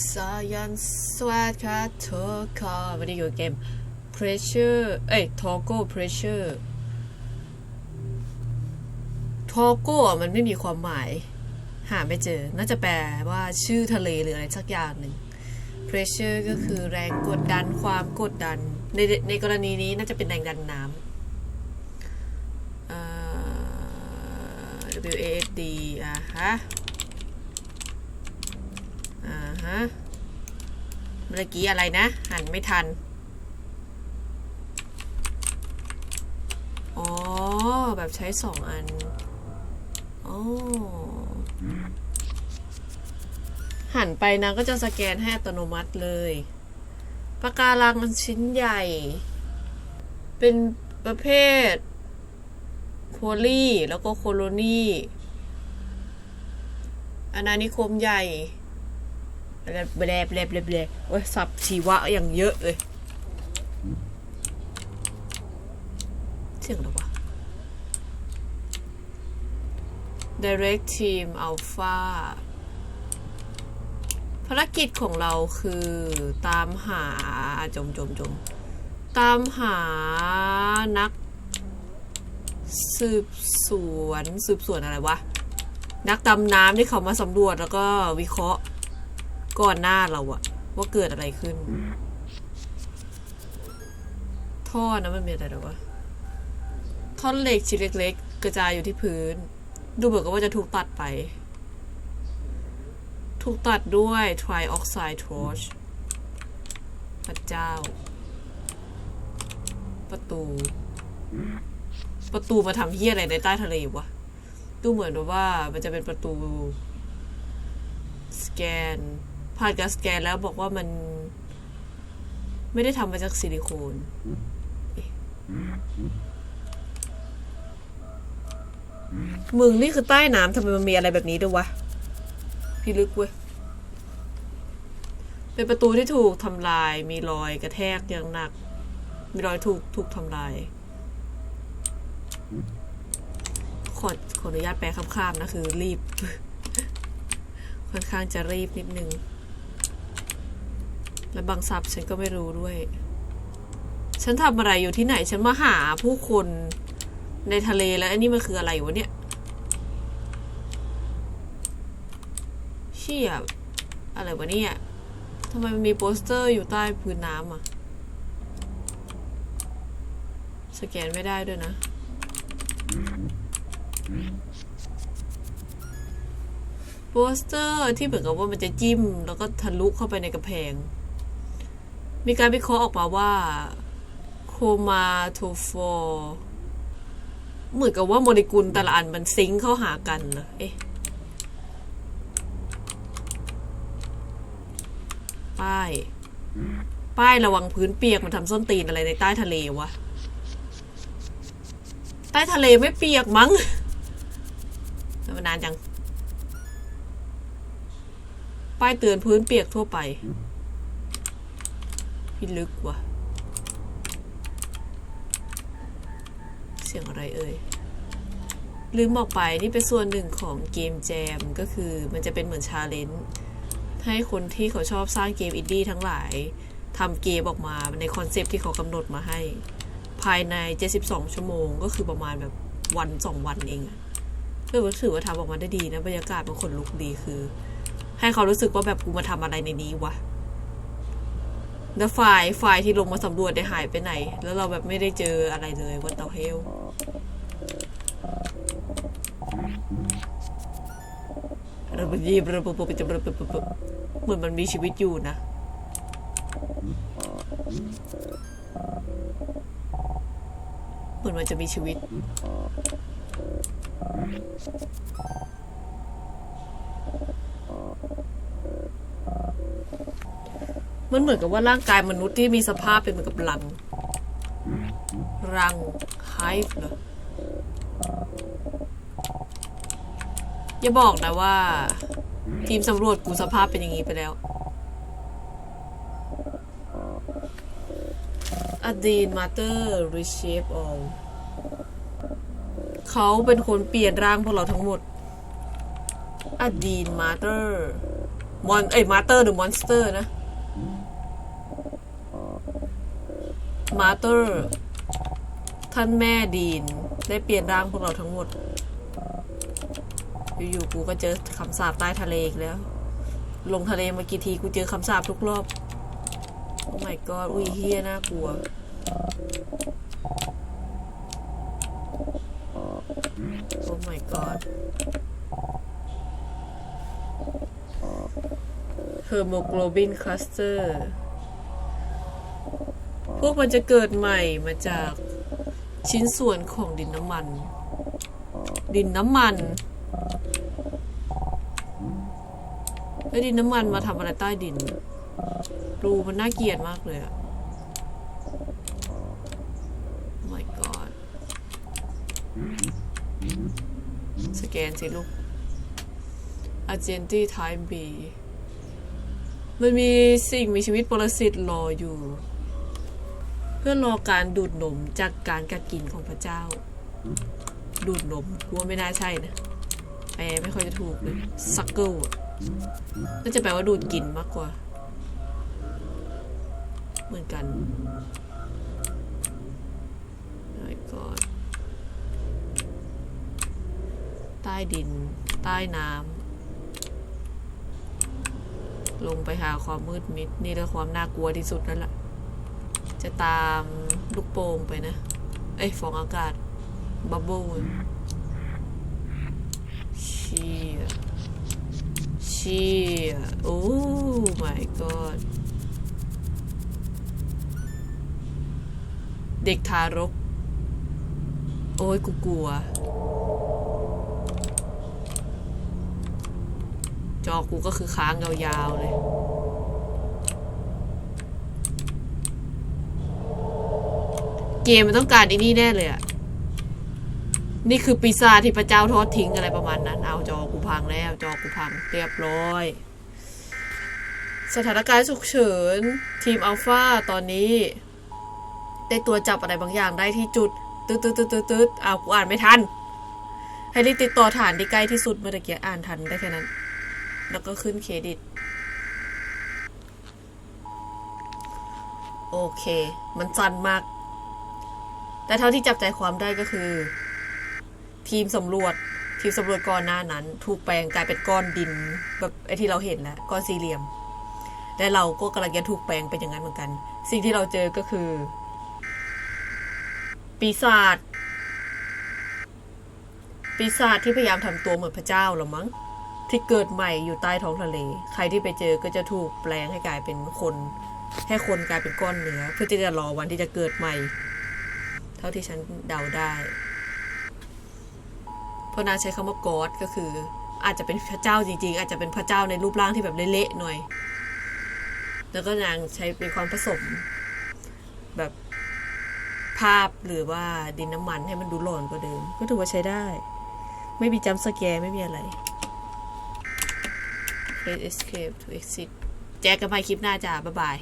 สายันสวัสดีค่ะทุกคนวันนี้อยู่เกม pressure เอ้ย Togo pressure Togo อะมันไม่มีความหมาย หาไม่เจอ น่าจะแปลว่าชื่อทะเลหรืออะไรสักอย่างหนึ่ง pressure ก็คือแรงกดดันความกดดัน ในในกรณีนี้น่าจะเป็นแรงดันน้ำ W A S D อะฮะ ฮะเมื่อกี้อะไรนะ หันไม่ทัน อ๋อ แบบใช้สองอัน อ๋อ หันไปนางก็จะสแกนให้อัตโนมัติเลยปะการังมันชิ้นใหญ่ เป็นประเภทโพลีแล้วก็โคโลนีอาณานิคมใหญ่ แบลบแบบแบลบแบลบแบลบโอ้ยสับชีวะอย่างเยอะเลยเสียงอะไรวะ Direct Team Alpha ภารกิจของเราคือตามหาจมจมจมตามหานัก สืบสวน สืบสวนอะไรวะ นักดำน้ำที่เขามาสำรวจแล้วก็วิเคราะห์ ก่อนหน้าเราอะว่าเกิดอะไรขึ้น ท่อนะมันมีอะไรหรอวะท่อนเหล็กชิ้นเล็ก ๆ กระจายอยู่ที่พื้น ดูเหมือนกับว่าจะถูกตัดไป ถูกตัดด้วย trioxide torch พระเจ้า ประตู ประตูมาทำเฮี้ยอะไรในใต้ทะเลวะดูเหมือนว่ามันจะเป็นประตู สแกน ผ่านการสแกนแล้วบอกว่ามัน ไม่ได้ทำมาจากซิลิโคนมึงนี่คือใต้น้ำทำไมมันมีอะไรแบบนี้ด้วยวะ พี่ลึกเว้ย เป็นประตูที่ถูกทำลาย มีรอยกระแทกอย่างหนัก มีรอยถูกถูกทำลาย ขอขออนุญาตแปลข้ามๆนะคือรีบ ค่อนข้างจะรีบนิดนึง และบางซับฉันก็ไม่รู้ด้วย ฉันทำอะไรอยู่ที่ไหน ฉันมาหาผู้คนในทะเลแล้วอันนี้มันคืออะไรวะเนี่ย เชี่ยอะไรวะเนี่ยทำไมมันมีโปสเตอร์อยู่ใต้พื้นน้ำอะสแกนไม่ได้ด้วยนะ โปสเตอร์ที่เหมือนกับว่ามันจะจิ้ม แล้วก็ทะลุเข้าไปในกระแพง มีการวิเคราะห์ออกมาว่าโคมาโทฟอร์เหมือนกับว่าโมเลกุลแต่ละอันมันซิงค์เข้าหากันนะเอ๊ะป้าย ป้ายระวังพื้นเปียกมันทำส้นตีนอะไรในใต้ทะเลวะ ใต้ทะเลไม่เปียกมั้งมันนานจัง ป้ายเตือนพื้นเปียกทั่วไป พี่ลึกว่ะ เสียงอะไรเอ่ย ลืมบอกไปนี่เป็นส่วนหนึ่งของเกมแจมก็คือมันจะเป็นเหมือนชาเลนจ์ให้คนที่เขาชอบสร้างเกมอินดี้ทั้งหลายทำเกมออกมาในคอนเซปที่เขากำหนดมาให้ ภายใน 72 ชั่วโมงก็คือประมาณแบบวันสองวันเองอะก็ถือว่าทำออกมาได้ดีนะบรรยากาศมันขนลุกดีคือ ให้เขารู้สึกว่าแบบกูมาทำอะไรในนี้วะ แล้วไฟล์ไฟล์ที่ลงมาสำรวจได้หายไปไหน แล้วเราแบบไม่ได้เจออะไรเลยวันเตาเฮลระเบียบระบบจะระบบเหมือนมันมีชีวิตอยู่นะเหมือนมันจะมีชีวิต มันเหมือนกับว่าร่างกายมนุษย์ที่มีสภาพเป็นเหมือนกับรัง รังไฮฟ์เหรออย่าบอกนะว่า ทีมสำรวจกูสภาพเป็นอย่างนี้ไปแล้วอดีนมาเตอร์รีเชฟออลเขาเป็นคนเปลี่ยนร่างพวกเราทั้งหมดอดีนมาเตอร์มอนเอ้ยมาเตอร์หรือมอนสเตอร์นะ มาเตอร์ ท่านแม่ดีน ได้เปลี่ยนร่างพวกเราทั้งหมด อยู่ๆกูก็เจอคำสาปใต้ทะเลอีกแล้ว ลงทะเลมากี่ทีกูเจอคำสาปทุกรอบ โอ้ my god อุ้ยเฮียน่ากลัว โอ้ my god เฮอร์โมโกลบินคลัสเตอร์ พวกมันจะเกิดใหม่มาจากชิ้นส่วนของดินน้ำมัน ดินน้ำมันแล้วดินน้ำมันมาทำอะไรใต้ดิน รูมันน่าเกลียดมากเลยอะ Oh my god สแกนสิลูก a g e n t i Type B มันมีสิ่งมีชีวิตปรสิตรออยู่ เพื่อรอการดูดนมจากการกัดกินของพระเจ้า ดูดนมกูว่าไม่น่าใช่นะแปลไม่ค่อยจะถูกเลยซักเกิลน่าจะแปลว่าดูดกินมากกว่า เหมือนกัน my god ใต้ดิน ใต้น้ำลงไปหาความมืดมิด นี่แหละความน่ากลัวที่สุดนั่นแหละ จะตามลูกโป่งไปนะ เอ้ยฟองอากาศ บับเบิ้ลเชี่ยเชี่ยโอ้ my god เด็กทารก โอ้ยกูกลัว จอกูก็คือค้างยาวๆเลย เกมมันต้องการอีนี่แน่เลยอะนี่คือปีศาจที่พระเจ้าทอดทิ้งอะไรประมาณนั้น เอาจอกูพังแล้ว จอกูพังเรียบร้อย สถานการณ์ฉุกเฉิน ทีมอัลฟาตอนนี้ ได้ตัวจับอะไรบางอย่างได้ที่จุดตืดตืดตืดตืดตืดเอากูอ่านไม่ทัน ให้รีบติดต่อฐานที่ใกล้ที่สุดเมื่อตะกี้อ่านทันได้แค่นั้น แล้วก็ขึ้นเครดิต โอเค มันสั้นมาก แต่เท่าที่จับใจความได้ก็คือ ทีมสำรวจ ทีมสำรวจก่อนหน้านั้น ถูกแปลงกลายเป็นก้อนดิน แบบไอ้ที่เราเห็นแหล้วก้อนสี่เหลี่ยมและเราก็กำลังจะถูกแปลงเป็นอย่างนั้นเหมือนกัน สิ่งที่เราเจอก็คือ ปีศาจปีศาจที่พยายามทำตัวเหมือนพระเจ้าหรอมั้งที่เกิดใหม่อยู่ใต้ท้องทะเล ใครที่ไปเจอก็จะถูกแปลงให้กลายเป็นคน ให้คนกลายเป็นก้อนเนื้อเพื่อที่จะรอวันที่จะเกิดใหม่ ท่าที่ฉันเดาได้ เพราะนางใช้คำว่ากอดก็คือ อาจจะเป็นพระเจ้าจริงๆ อาจจะเป็นพระเจ้าในรูปร่างที่แบบเละๆหน่อย แล้วก็นางใช้เป็นความผสม แบบภาพหรือว่าดินน้ำมันให้มันดูหลอนกว่าเดิม ก็ถือว่าใช้ได้ ไม่มีจัมสแกร์ไม่มีอะไร Press escape to exit แจกกันไปคลิปหน้าจ้าบ๊ายบาย